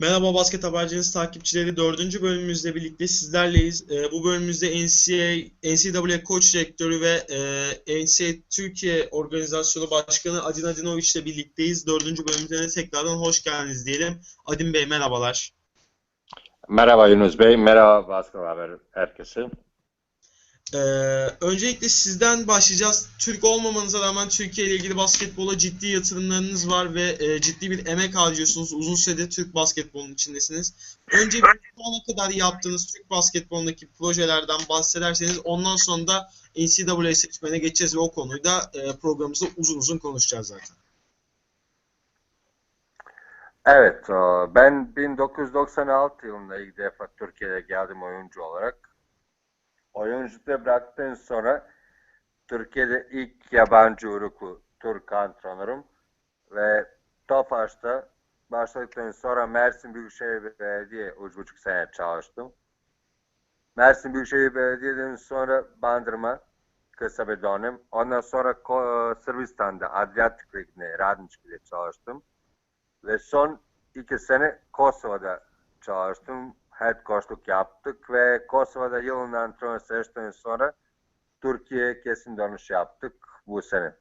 Merhaba Basket Haberciniz takipçileri. Dördüncü bölümümüzle birlikte sizlerleyiz. Ee, bu bölümümüzde NCAA, NCAA Koç Direktörü ve e, NCAA Türkiye Organizasyonu Başkanı Adin Adinoviç ile birlikteyiz. Dördüncü bölümümüze de tekrardan hoş geldiniz diyelim. Adin Bey merhabalar. Merhaba Yunus Bey, merhaba Basket Haber herkese. Ee, öncelikle sizden başlayacağız. Türk olmamanıza rağmen Türkiye ile ilgili basketbola ciddi yatırımlarınız var ve e, ciddi bir emek harcıyorsunuz. Uzun süredir Türk basketbolunun içindesiniz. Önce şu ana kadar yaptığınız Türk basketbolundaki projelerden bahsederseniz ondan sonra da NCAA seçmene geçeceğiz ve o konuyu da e, programımızda uzun uzun konuşacağız zaten. Evet, e, ben 1996 yılında ilk defa Türkiye'ye geldim oyuncu olarak. Oyunculukta bıraktıktan sonra Türkiye'de ilk yabancı uyruklu Türk antrenörüm ve Tofaş'ta başladıktan sonra Mersin Büyükşehir Belediye üç buçuk sene çalıştım. Mersin Büyükşehir Belediye'den sonra Bandırma kısa bir dönem. Ondan sonra Sırbistan'da Adriyatik Ligi'nde Radnički'de çalıştım. Ve son iki sene Kosova'da çalıştım. Head coachluk yaptık ve Kosova'da yılın antrenör seçtikten sonra Türkiye'ye kesin dönüş yaptık bu sene.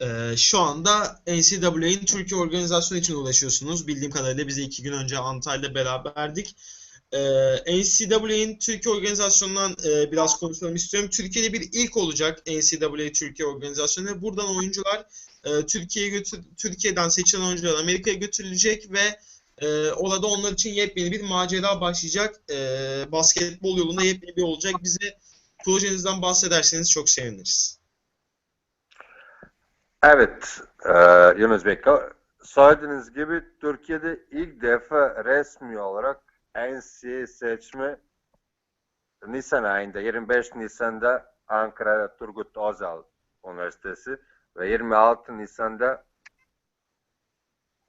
Ee, şu anda NCAA'nin Türkiye organizasyonu için uğraşıyorsunuz. Bildiğim kadarıyla biz iki gün önce Antalya'da beraberdik. Ee, NCAA'nin Türkiye organizasyonundan e, biraz konuşalım istiyorum. Türkiye'de bir ilk olacak NCAA Türkiye organizasyonu buradan oyuncular e, Türkiye'ye götür Türkiye'den seçilen oyuncular Amerika'ya götürülecek ve e, orada onlar için yepyeni bir macera başlayacak. E, basketbol yolunda yepyeni bir olacak. Bize projenizden bahsederseniz çok seviniriz. Evet, e, Yunus Bey, söylediğiniz gibi Türkiye'de ilk defa resmi olarak NCAA seçme Nisan ayında, 25 Nisan'da Ankara'da Turgut Özal Üniversitesi ve 26 Nisan'da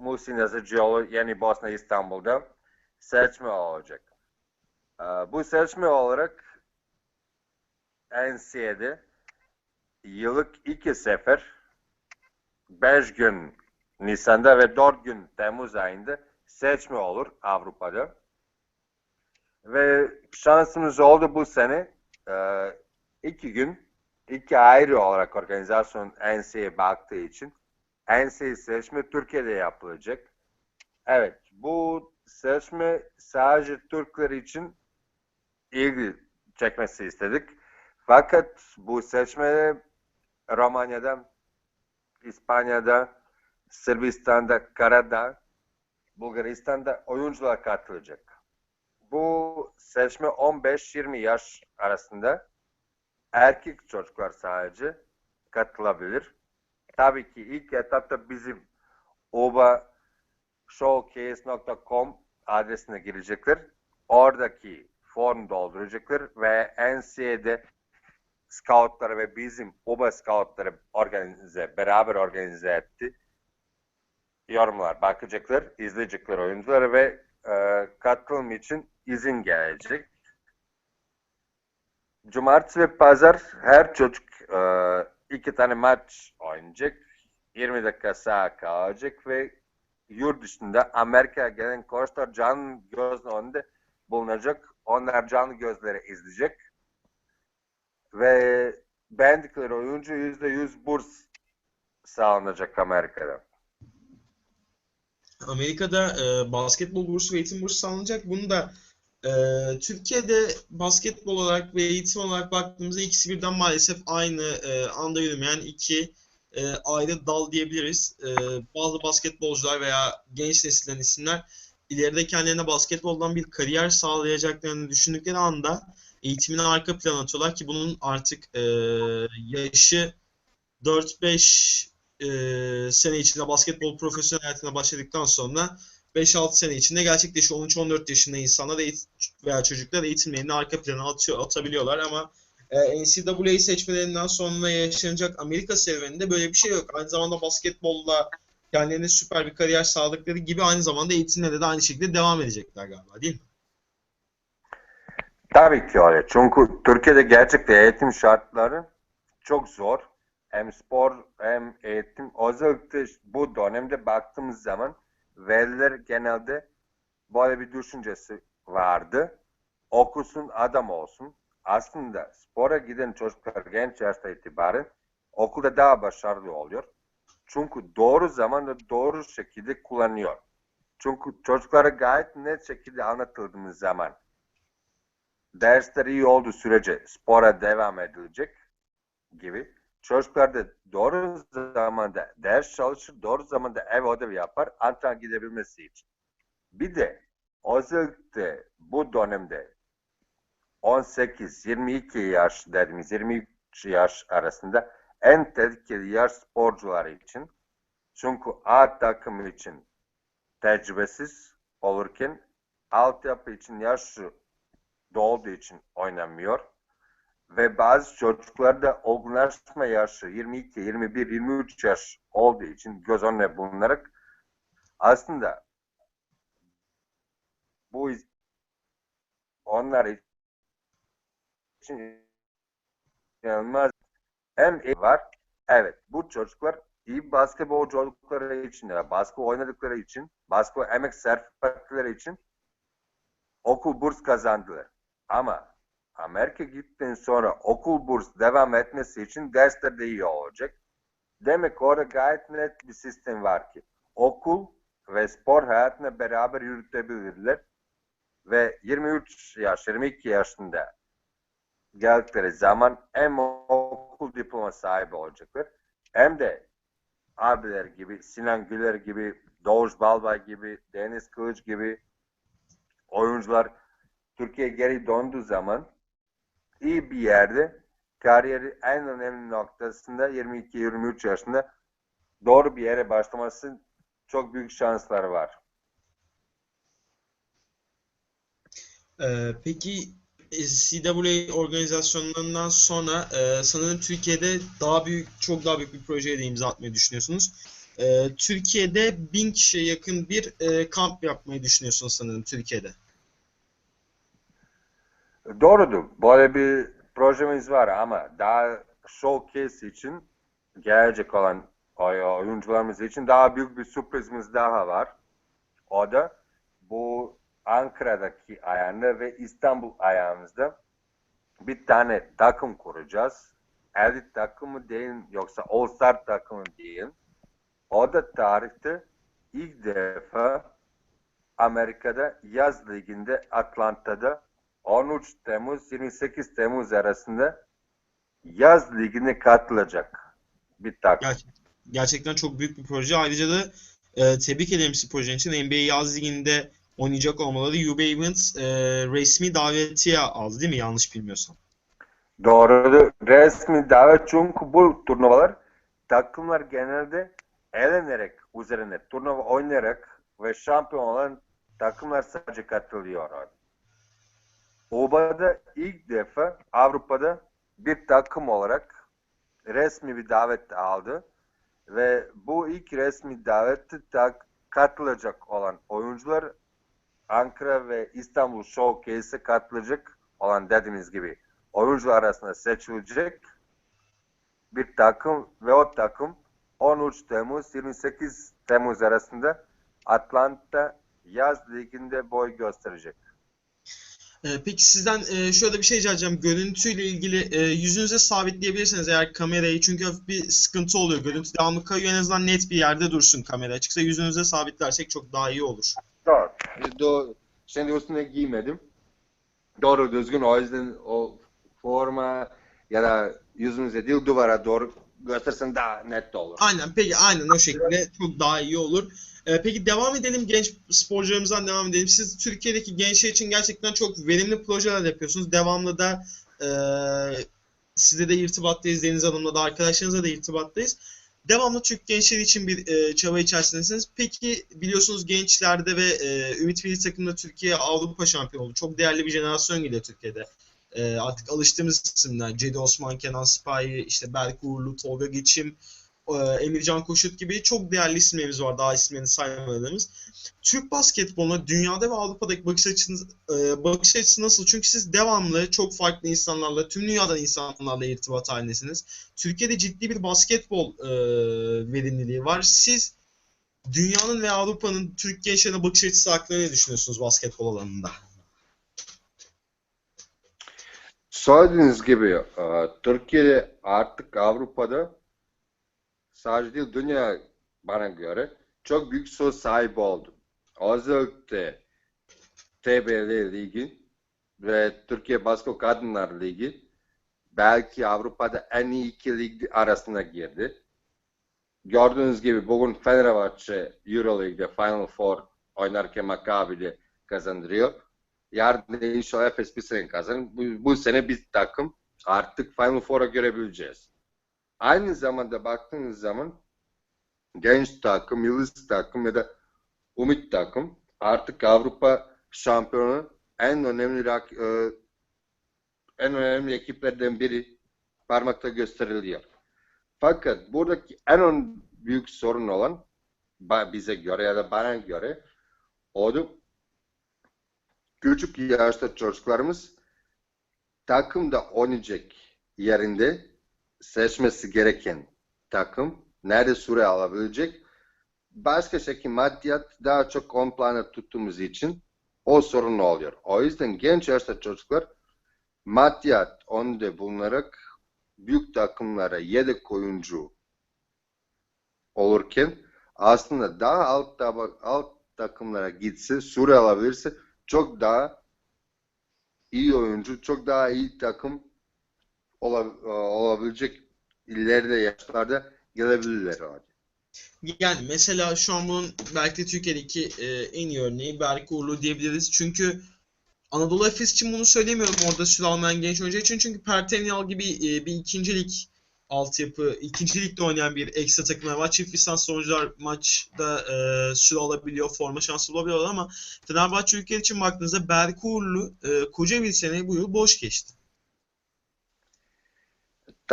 Muhsin Yazıcıoğlu Yeni Bosna İstanbul'da seçme olacak. E, bu seçme olarak NCAA'de yıllık iki sefer 5 gün Nisan'da ve 4 gün Temmuz ayında seçme olur Avrupa'da. Ve şansımız oldu bu sene e, iki gün iki ayrı olarak organizasyon NCAA baktığı için NCAA seçme Türkiye'de yapılacak. Evet bu seçme sadece Türkler için ilgi çekmesi istedik. Fakat bu seçmede Romanya'da İspanya'da, Sırbistan'da, Karadağ, Bulgaristan'da oyuncular katılacak. Bu seçme 15-20 yaş arasında erkek çocuklar sadece katılabilir. Tabii ki ilk etapta bizim obashowcase.com adresine girecekler. Oradaki form dolduracaklar ve NCAA'de scoutları ve bizim oba scoutları organize, beraber organize etti. Yorumlar bakacaklar, izleyecekler oyuncuları ve e, katılım için izin gelecek. Cumartesi ve pazar her çocuk e, iki tane maç oynayacak. 20 dakika sağ kalacak ve yurt dışında Amerika'ya gelen koçlar canlı gözle önünde bulunacak. Onlar canlı gözlere izleyecek ve beğendikleri oyuncu yüzde yüz burs sağlanacak Amerika'da. Amerika'da e, basketbol bursu ve eğitim bursu sağlanacak. Bunu da e, Türkiye'de basketbol olarak ve eğitim olarak baktığımızda ikisi birden maalesef aynı e, anda yürümeyen iki e, ayrı dal diyebiliriz. E, bazı basketbolcular veya genç nesilden isimler ileride kendilerine basketboldan bir kariyer sağlayacaklarını düşündükleri anda eğitimine arka plan atıyorlar ki bunun artık e, yaşı 4-5 e, sene içinde basketbol profesyonel hayatına başladıktan sonra 5-6 sene içinde gerçekleşiyor. 13-14 yaşında insanlar veya çocuklar eğitimlerini arka plana atıyor, atabiliyorlar ama NCAA seçmelerinden sonra yaşanacak Amerika serüveninde böyle bir şey yok. Aynı zamanda basketbolla kendilerine süper bir kariyer sağladıkları gibi aynı zamanda eğitimlere de aynı şekilde devam edecekler galiba değil mi? Tabii ki öyle. Çünkü Türkiye'de gerçekten eğitim şartları çok zor. Hem spor hem eğitim. Özellikle bu dönemde baktığımız zaman veliler genelde böyle bir düşüncesi vardı. Okusun adam olsun. Aslında spora giden çocuklar genç yaşta itibaren okulda daha başarılı oluyor. Çünkü doğru zamanda doğru şekilde kullanıyor. Çünkü çocuklara gayet net şekilde anlatıldığımız zaman dersler iyi olduğu sürece spora devam edilecek gibi. Çocuklar da doğru zamanda ders çalışır, doğru zamanda ev ödevi yapar, antrenman gidebilmesi için. Bir de özellikle bu dönemde 18-22 yaş dediğimiz 23 yaş arasında en tehlikeli yaş sporcuları için çünkü A takımı için tecrübesiz olurken altyapı için yaşlı dolduğu için oynamıyor. Ve bazı çocuklar da olgunlaşma yaşı 22, 21, 23 yaş olduğu için göz önüne bulunarak aslında bu onlar için inanılmaz hem var. Evet bu çocuklar iyi basketbolcu oldukları için ya basketbol oynadıkları için basketbol emek sarf ettikleri için okul burs kazandılar. Ama Amerika gittikten sonra okul burs devam etmesi için dersler de iyi olacak. Demek orada gayet net bir sistem var ki okul ve spor hayatını beraber yürütebilirler ve 23 yaş, 22 yaşında geldikleri zaman hem okul diploma sahibi olacaklar hem de abiler gibi, Sinan Güler gibi, Doğuş Balbay gibi, Deniz Kılıç gibi oyuncular Türkiye geri döndüğü zaman iyi bir yerde kariyeri en önemli noktasında 22-23 yaşında doğru bir yere başlaması çok büyük şansları var. Ee, peki CWA organizasyonlarından sonra e, sanırım Türkiye'de daha büyük, çok daha büyük bir projeye de imza atmayı düşünüyorsunuz. E, Türkiye'de bin kişiye yakın bir e, kamp yapmayı düşünüyorsunuz sanırım Türkiye'de. Doğrudur. Böyle bir projemiz var ama daha showcase için gelecek olan oyuncularımız için daha büyük bir sürprizimiz daha var. O da bu Ankara'daki ayağında ve İstanbul ayağımızda bir tane takım kuracağız. Elit takımı değil yoksa All Star takımı değil. O da tarihte ilk defa Amerika'da yaz liginde Atlanta'da 13 Temmuz 28 Temmuz arasında yaz ligine katılacak bir takım. Ger gerçekten çok büyük bir proje. Ayrıca da e, tebrik ederim sizi projen için. NBA yaz liginde oynayacak olmaları UB Events e, resmi davetiye aldı değil mi? Yanlış bilmiyorsam. Doğru. Resmi davet çünkü bu turnuvalar takımlar genelde elenerek üzerine turnuva oynayarak ve şampiyon olan takımlar sadece katılıyor. Oba'da ilk defa Avrupa'da bir takım olarak resmi bir davet aldı ve bu ilk resmi davette tak katılacak olan oyuncular Ankara ve İstanbul Showcase'e katılacak olan dediğimiz gibi oyuncular arasında seçilecek bir takım ve o takım 13 Temmuz 28 Temmuz arasında Atlanta yaz liginde boy gösterecek. Peki sizden şöyle bir şey rica edeceğim. Görüntüyle ilgili yüzünüze sabitleyebilirsiniz eğer kamerayı. Çünkü bir sıkıntı oluyor. Görüntü devamlı kayıyor. En azından net bir yerde dursun kamera. Açıksa yüzünüze sabitlersek çok daha iyi olur. Doğru. Do Şimdi üstüne giymedim. Doğru düzgün o yüzden o forma ya da yüzünüze değil duvara doğru göstersen daha net de olur. Aynen peki aynen o şekilde çok daha iyi olur. Ee, peki devam edelim genç sporcularımızdan devam edelim. Siz Türkiye'deki gençler için gerçekten çok verimli projeler yapıyorsunuz. Devamlı da e, sizle de irtibattayız. Deniz Hanım'la da arkadaşlarınızla da irtibattayız. Devamlı Türk gençleri için bir e, çaba içerisindesiniz. Peki biliyorsunuz gençlerde ve e, Ümit Milli Takımda Türkiye Avrupa şampiyonu oldu. Çok değerli bir jenerasyon geliyor Türkiye'de. E, artık alıştığımız isimler. Cedi Osman, Kenan Sipahi, işte Berk Uğurlu, Tolga Geçim, Emircan Koşut gibi çok değerli isimlerimiz var. Daha isimlerini saymadığımız. Türk basketboluna dünyada ve Avrupa'daki bakış açınız, e, bakış açısı nasıl? Çünkü siz devamlı çok farklı insanlarla, tüm dünyadan insanlarla irtibat halindesiniz. Türkiye'de ciddi bir basketbol e, verimliliği var. Siz dünyanın ve Avrupa'nın Türk gençlerine bakış açısı hakkında ne düşünüyorsunuz basketbol alanında? Söylediğiniz gibi e, Türkiye'de artık Avrupa'da sadece dünya bana göre çok büyük söz sahibi oldu. Özellikle TBL Ligi ve Türkiye Basketbol Kadınlar Ligi belki Avrupa'da en iyi iki lig arasına girdi. Gördüğünüz gibi bugün Fenerbahçe Euroleague'de Final Four oynarken Maccabi'de kazandırıyor. Yarın inşallah Efes bir sene kazanır. Bu, bu sene bir takım artık Final Four'a görebileceğiz. Aynı zamanda baktığınız zaman genç takım, yıldız takım ya da umut takım artık Avrupa şampiyonu en önemli e, en önemli ekiplerden biri parmakta gösteriliyor. Fakat buradaki en büyük sorun olan bize göre ya da bana göre o da küçük yaşta çocuklarımız takımda oynayacak yerinde seçmesi gereken takım nerede süre alabilecek başka şekilde maddiyat daha çok on plana tuttuğumuz için o sorun oluyor. O yüzden genç yaşta çocuklar maddiyat önde bulunarak büyük takımlara yedek oyuncu olurken aslında daha alt, tabak, alt takımlara gitse, süre alabilirse çok daha iyi oyuncu, çok daha iyi takım olabilecek ileride yaşlarda gelebilirler abi. Yani mesela şu an bunun belki de Türkiye'deki e, en iyi örneği Berk Uğurlu diyebiliriz. Çünkü Anadolu Efes için bunu söylemiyorum orada süre almayan genç oyuncu için. Çünkü Pertenyal gibi e, bir ikincilik altyapı, ikincilikte oynayan bir ekstra takımlar var. Çift lisans oyuncular maçta e, süre alabiliyor, forma şansı bulabiliyorlar ama Fenerbahçe ülke için baktığınızda Berk Uğurlu e, koca bir sene bu yıl boş geçti.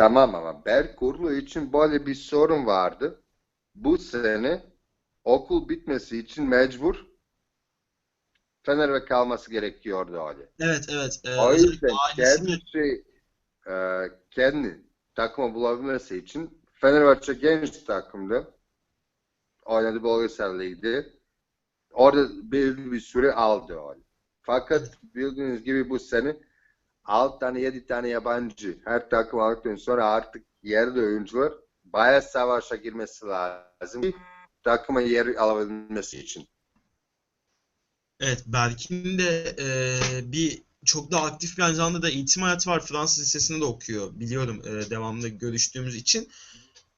Tamam ama Berk Uğurlu için böyle bir sorun vardı. Bu sene okul bitmesi için mecbur Fener'e kalması gerekiyordu öyle. Evet evet. Ee, o yüzden kendisi e, kendi takımı bulabilmesi için Fenerbahçe genç takımda oynadı bölgesel ligde. Orada belirli bir süre aldı öyle. Fakat bildiğiniz gibi bu sene 6 tane 7 tane yabancı her takım aldıktan sonra artık yerli oyuncular bayağı savaşa girmesi lazım. Takıma yer alabilmesi için. Evet, Berk'in de e, bir çok da aktif bir aynı zamanda da eğitim hayatı var. Fransız lisesinde de okuyor. Biliyorum e, devamlı görüştüğümüz için.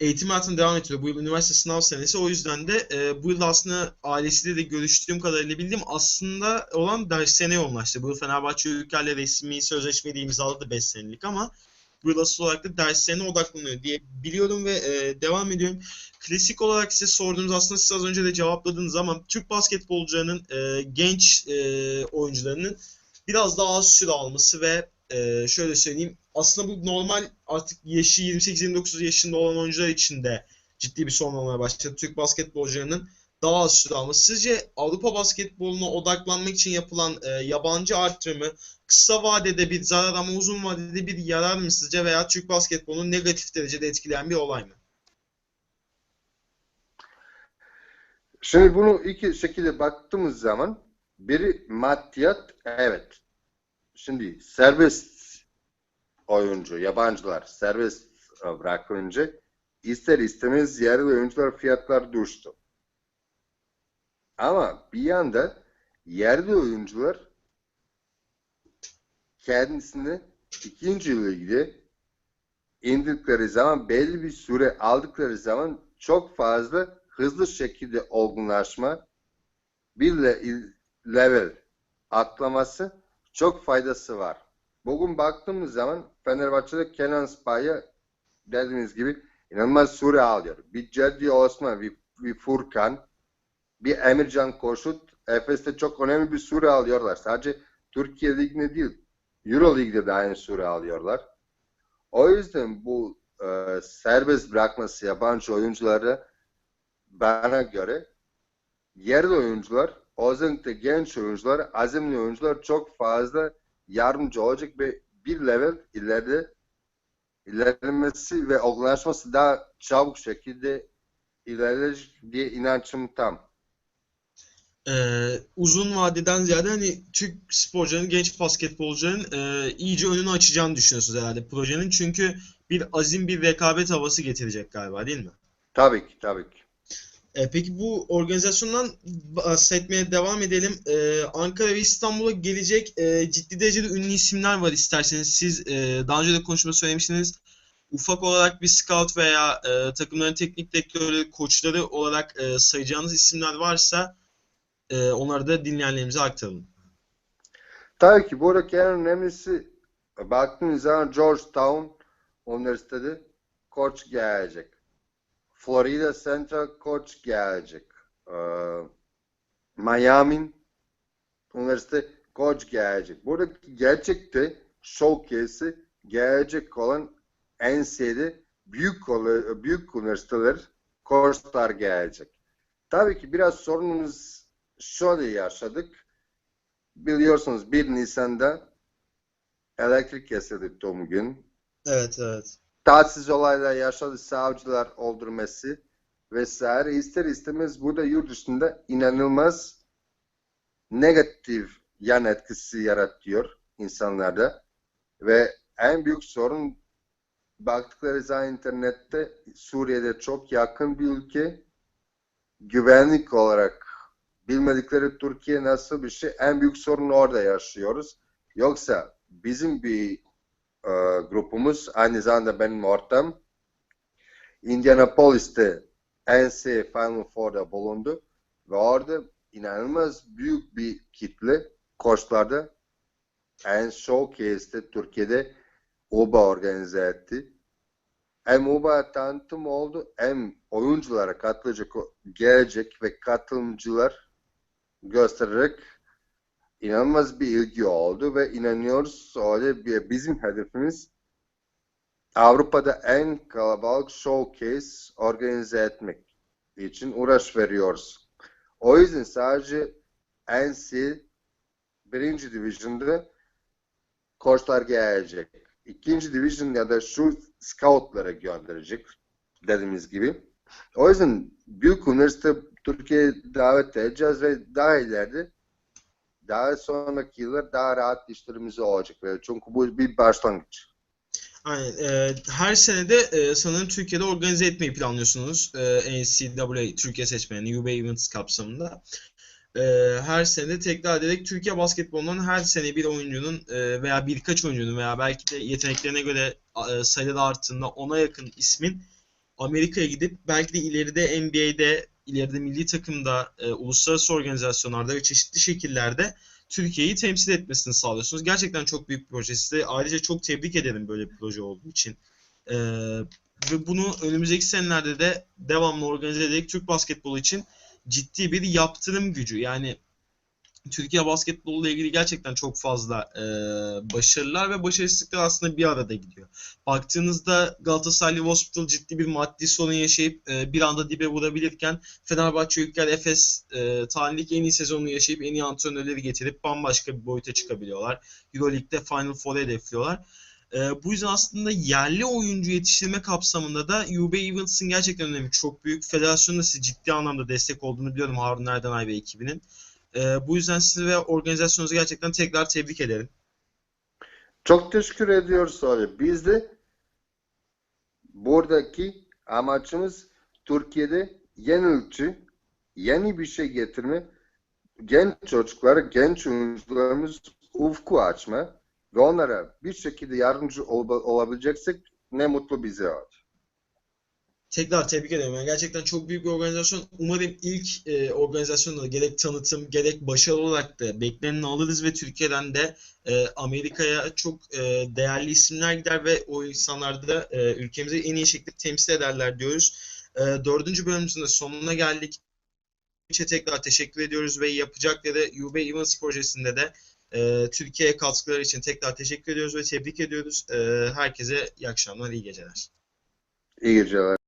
Eğitim hayatını devam ettiriyor. Bu yıl üniversite sınav senesi. O yüzden de e, bu yıl aslında ailesiyle de görüştüğüm kadarıyla bildiğim aslında olan derslerine yoğunlaştı. Bu yıl Fenerbahçe Ülker'le resmi sözleşmeyi de imzaladı 5 senelik ama bu yıl asıl olarak da derslerine odaklanıyor diye biliyorum ve e, devam ediyorum. Klasik olarak size sorduğunuz aslında siz az önce de cevapladınız ama Türk basketbolcularının e, genç e, oyuncularının biraz daha az süre alması ve e, şöyle söyleyeyim aslında bu normal artık yaşı 28-29 yaşında olan oyuncular için de ciddi bir sorun olmaya başladı. Türk basketbolcularının daha az süre alması. Sizce Avrupa basketboluna odaklanmak için yapılan e, yabancı artırımı kısa vadede bir zarar ama uzun vadede bir yarar mı sizce veya Türk basketbolunu negatif derecede etkileyen bir olay mı? Şimdi bunu iki şekilde baktığımız zaman biri maddiyat evet. Şimdi serbest oyuncu, yabancılar serbest bırakınca ister istemez yerli oyuncular fiyatlar düştü. Ama bir yanda yerli oyuncular kendisini ikinci ligde indikleri zaman belli bir süre aldıkları zaman çok fazla hızlı şekilde olgunlaşma bir level atlaması çok faydası var. Bugün baktığımız zaman Fenerbahçe'de Kenan Spa'ya dediğimiz gibi inanılmaz süre alıyor. Bir Cedi Osman, bir, bir Furkan, bir Emircan Koşut Efes'te çok önemli bir süre alıyorlar. Sadece Türkiye Ligi'nde değil, Euro Lig'de de aynı süre alıyorlar. O yüzden bu e, serbest bırakması yabancı oyuncuları bana göre yerli oyuncular, özellikle genç oyuncular, azimli oyuncular çok fazla yardımcı olacak ve bir level ileride ilerlemesi ve olgunlaşması daha çabuk şekilde ilerler diye inancım tam. Ee, uzun vadeden ziyade hani Türk sporcuların, genç basketbolcuların e, iyice önünü açacağını düşünüyorsunuz herhalde projenin. Çünkü bir azim, bir rekabet havası getirecek galiba değil mi? Tabii ki, tabii ki. E, peki bu organizasyondan bahsetmeye devam edelim. E, Ankara ve İstanbul'a gelecek e, ciddi derecede ünlü isimler var isterseniz. Siz e, daha önce de konuşmada söylemiştiniz. Ufak olarak bir scout veya e, takımların teknik direktörü, koçları olarak e, sayacağınız isimler varsa e, onları da dinleyenlerimize aktaralım. Tabii ki buradaki en önemlisi baktığınız zaman Georgetown Üniversitesi koç gelecek. Florida Central koç gelecek. Ee, Miami Üniversite koç gelecek. Buradaki gerçekte showcase'i gelecek olan NCAA'de büyük büyük üniversiteler koçlar gelecek. Tabii ki biraz sorunumuz şöyle yaşadık. Biliyorsunuz 1 Nisan'da elektrik kesildi tüm gün. Evet, evet. Tatsız olaylar yaşadı savcılar öldürmesi vesaire. İster istemez burada yurt dışında inanılmaz negatif yan etkisi yaratıyor insanlarda. Ve en büyük sorun baktıkları zaman internette Suriye'de çok yakın bir ülke güvenlik olarak bilmedikleri Türkiye nasıl bir şey en büyük sorun orada yaşıyoruz. Yoksa bizim bir e, grubumuz aynı zamanda benim ortam Indianapolis'te NCAA Final Four'da bulundu ve orada inanılmaz büyük bir kitle koçlarda en showcase'de Türkiye'de UBA organize etti. Hem UBA tanıtım oldu hem oyunculara katılacak gelecek ve katılımcılar göstererek inanılmaz bir ilgi oldu ve inanıyoruz öyle bir bizim hedefimiz Avrupa'da en kalabalık showcase organize etmek için uğraş veriyoruz. O yüzden sadece NC birinci division'da koçlar gelecek. İkinci division ya da şu scoutlara gönderecek dediğimiz gibi. O yüzden büyük üniversite Türkiye'ye davet edeceğiz ve daha ileride daha sonraki yıllar daha rahat işlerimiz olacak. Çünkü bu bir başlangıç. Aynen. E, her sene de e, sanırım Türkiye'de organize etmeyi planlıyorsunuz. E, NCAA Türkiye seçmeni, UB Events kapsamında. E, her sene de tekrar ederek Türkiye basketbolundan her sene bir oyuncunun e, veya birkaç oyuncunun veya belki de yeteneklerine göre e, sayıda arttığında ona yakın ismin Amerika'ya gidip belki de ileride NBA'de, ileride milli takımda, e, uluslararası organizasyonlarda ve çeşitli şekillerde Türkiye'yi temsil etmesini sağlıyorsunuz. Gerçekten çok büyük bir proje. Size ayrıca çok tebrik ederim böyle bir proje olduğu için. Ee, ve bunu önümüzdeki senelerde de devamlı organize ederek Türk basketbolu için ciddi bir yaptırım gücü. Yani Türkiye basketbolu ile ilgili gerçekten çok fazla e, başarılar ve başarısızlıklar aslında bir arada gidiyor. Baktığınızda Galatasaray Hospital ciddi bir maddi sorun yaşayıp e, bir anda dibe vurabilirken Fenerbahçe Ülker Efes e, tarihlik en iyi sezonunu yaşayıp en iyi antrenörleri getirip bambaşka bir boyuta çıkabiliyorlar. Euroleague'de Final Four'u hedefliyorlar. E, bu yüzden aslında yerli oyuncu yetiştirme kapsamında da UB Events'ın gerçekten önemi çok büyük. Federasyonun da size ciddi anlamda destek olduğunu biliyorum Harun Erdenay ve ekibinin. E, bu yüzden sizi ve organizasyonunuzu gerçekten tekrar tebrik ederim. Çok teşekkür ediyoruz abi. Biz de buradaki amacımız Türkiye'de yenilikçi, yeni bir şey getirme, genç çocuklara, genç oyuncularımız ufku açma ve onlara bir şekilde yardımcı ol olabileceksek ne mutlu bize abi. Tekrar tebrik ederim. Yani gerçekten çok büyük bir organizasyon. Umarım ilk e, organizasyonda gerek tanıtım gerek başarılı olarak da bekleneni alırız ve Türkiye'den de e, Amerika'ya çok e, değerli isimler gider ve o insanlar da e, ülkemizi en iyi şekilde temsil ederler diyoruz. E, dördüncü bölümümüzün de sonuna geldik. İçe tekrar teşekkür ediyoruz ve yapacakları UB Events projesinde de e, Türkiye'ye katkıları için tekrar teşekkür ediyoruz ve tebrik ediyoruz. E, herkese iyi akşamlar, iyi geceler. İyi geceler.